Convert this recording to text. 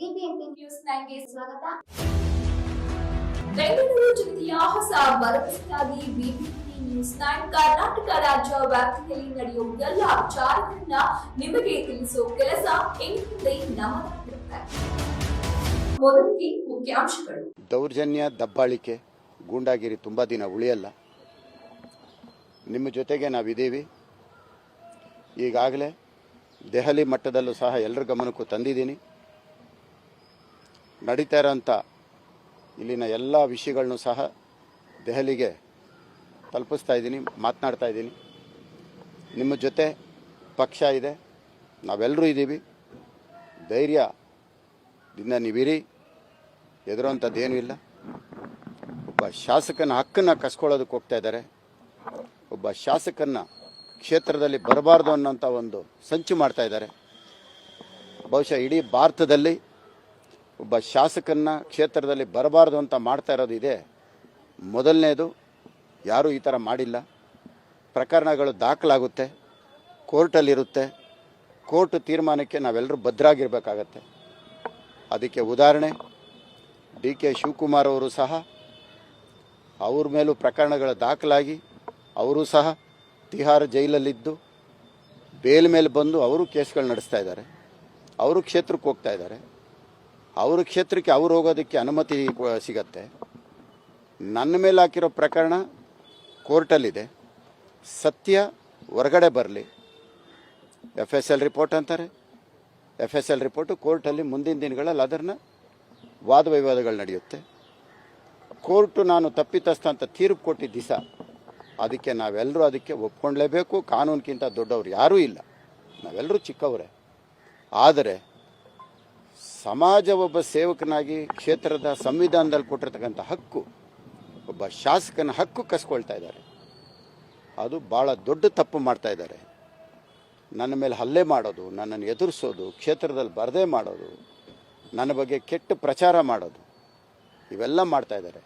BBMP news ನೈನ್ಗೆ ಸ್ವಾಗತ. ಬೆಂಗಳೂರು ಜಿಲ್ಲೆಯ ಹೊಸ ಭರವಸೆಯಾಗಿ ಬಿಬಿಎಂಪಿ ನ್ಯೂಸ್ ನೈನ್ ಕರ್ನಾಟಕ ರಾಜ್ಯ ವ್ಯಾಪ್ತಿಯಲ್ಲಿ ನಡೆಯುವ ಎಲ್ಲ ವಿಚಾರಗಳನ್ನ ನಿಮಗೆ ತಿಳಿಸುವ ಕೆಲಸ ಮುಂದೆ ನಮ್ಮದಾಗಿರುತ್ತೆ ಮೊದಲಿಗೆ ಮುಖ್ಯಾಂಶಗಳು. ದೌರ್ಜನ್ಯ ದಬ್ಬಾಳಿಕೆ ಗೂಂಡಾಗಿರಿ ತುಂಬ ದಿನ ಉಳಿಯಲ್ಲ. ನಿಮ್ಮ ಜೊತೆಗೆ ನಾವಿದ್ದೀವಿ. ಈಗಾಗಲೇ ದೆಹಲಿ ಮಟ್ಟದಲ್ಲೂ ಸಹ ಎಲ್ಲರ ಗಮನಕ್ಕೂ ತಂದಿದ್ದೀನಿ. ನಡೀತಾ ಇರೋಂಥ ಇಲ್ಲಿನ ಎಲ್ಲ ವಿಷಯಗಳನ್ನು ಸಹ ದೆಹಲಿಗೆ ತಲುಪಿಸ್ತಾ ಇದ್ದೀನಿ, ಮಾತನಾಡ್ತಾ ಇದ್ದೀನಿ. ನಿಮ್ಮ ಜೊತೆ ಪಕ್ಷ ಇದೆ. ನಾವೆಲ್ಲರೂ ಇದ್ದೀವಿ. ಧೈರ್ಯದಿಂದ ನೀವಿರಿ. ಎದುರುವಂಥದ್ದೇನೂ ಇಲ್ಲ. ಒಬ್ಬ ಶಾಸಕನ ಹಕ್ಕನ್ನು ಕಸ್ಕೊಳ್ಳೋದಕ್ಕೆ ಹೋಗ್ತಾ ಇದ್ದಾರೆ. ಒಬ್ಬ ಶಾಸಕನ್ನ ಕ್ಷೇತ್ರದಲ್ಲಿ ಬರಬಾರ್ದು ಅನ್ನೋಂಥ ಒಂದು ಸಂಚು ಮಾಡ್ತಾ ಇದ್ದಾರೆ. ಬಹುಶಃ ಇಡೀ ಭಾರತದಲ್ಲಿ ಒಬ್ಬ ಶಾಸಕನ್ನ ಕ್ಷೇತ್ರದಲ್ಲಿ ಬರಬಾರ್ದು ಅಂತ ಮಾಡ್ತಾ ಇರೋದು ಇದೆ. ಮೊದಲನೇದು, ಯಾರೂ ಈ ಥರ ಮಾಡಿಲ್ಲ. ಪ್ರಕರಣಗಳು ದಾಖಲಾಗುತ್ತೆ, ಕೋರ್ಟಲ್ಲಿರುತ್ತೆ. ಕೋರ್ಟ್ ತೀರ್ಮಾನಕ್ಕೆ ನಾವೆಲ್ಲರೂ ಭದ್ರಾಗಿರಬೇಕಾಗತ್ತೆ. ಅದಕ್ಕೆ ಉದಾಹರಣೆ, ಡಿ ಕೆ ಶಿವಕುಮಾರ್ ಅವರು ಸಹ, ಅವ್ರ ಮೇಲೂ ಪ್ರಕರಣಗಳು ದಾಖಲಾಗಿ, ಅವರು ಸಹ ತಿಹಾರ್ ಜೈಲಲ್ಲಿದ್ದು, ಬೇಲ್ ಮೇಲೆ ಬಂದು ಅವರು ಕೇಸ್ಗಳು ನಡೆಸ್ತಾ ಇದ್ದಾರೆ. ಅವರು ಕ್ಷೇತ್ರಕ್ಕೆ ಹೋಗ್ತಾ ಇದ್ದಾರೆ. ಅವ್ರ ಕ್ಷೇತ್ರಕ್ಕೆ, ಅವ್ರು ಹೋಗೋದಕ್ಕೆ ಅನುಮತಿ ಸಿಗತ್ತೆ. ನನ್ನ ಮೇಲೆ ಹಾಕಿರೋ ಪ್ರಕರಣ ಕೋರ್ಟಲ್ಲಿದೆ. ಸತ್ಯ ಹೊರಗಡೆ ಬರಲಿ. ಎಫ್ ಎಸ್ ಎಲ್ ರಿಪೋರ್ಟ್ ಅಂತಾರೆ. ಎಫ್ ಎಸ್ ಎಲ್ ರಿಪೋರ್ಟು ಕೋರ್ಟಲ್ಲಿ ಮುಂದಿನ ದಿನಗಳಲ್ಲಿ ಅದನ್ನು ವಾದ ವಿವಾದಗಳು ನಡೆಯುತ್ತೆ. ಕೋರ್ಟು ನಾನು ತಪ್ಪಿತಸ್ಥ ಅಂತ ತೀರ್ಪು ಕೊಟ್ಟಿದ್ದ ದಿಸ ಅದಕ್ಕೆ ನಾವೆಲ್ಲರೂ ಅದಕ್ಕೆ ಒಪ್ಕೊಳ್ಳೇಬೇಕು ಕಾನೂನಿಗಿಂತ ದೊಡ್ಡವರು ಯಾರೂ ಇಲ್ಲ. ನಾವೆಲ್ಲರೂ ಚಿಕ್ಕವರೇ. ಆದರೆ ಸಮಾಜ ಒಬ್ಬ ಸೇವಕನಾಗಿ ಕ್ಷೇತ್ರದ ಸಂವಿಧಾನದಲ್ಲಿ ಕೊಟ್ಟಿರ್ತಕ್ಕಂಥ ಹಕ್ಕು, ಒಬ್ಬ ಶಾಸಕನ ಹಕ್ಕು ಕಸ್ಕೊಳ್ತಾ ಇದ್ದಾರೆ. ಅದು ಭಾಳ ದೊಡ್ಡ ತಪ್ಪು ಮಾಡ್ತಾ ಇದ್ದಾರೆ. ನನ್ನ ಮೇಲೆ ಹಲ್ಲೆ ಮಾಡೋದು, ನನ್ನನ್ನು ಎದುರಿಸೋದು, ಕ್ಷೇತ್ರದಲ್ಲಿ ಬರದೇ ಮಾಡೋದು, ನನ್ನ ಬಗ್ಗೆ ಕೆಟ್ಟ ಪ್ರಚಾರ ಮಾಡೋದು, ಇವೆಲ್ಲ ಮಾಡ್ತಾ ಇದ್ದಾರೆ.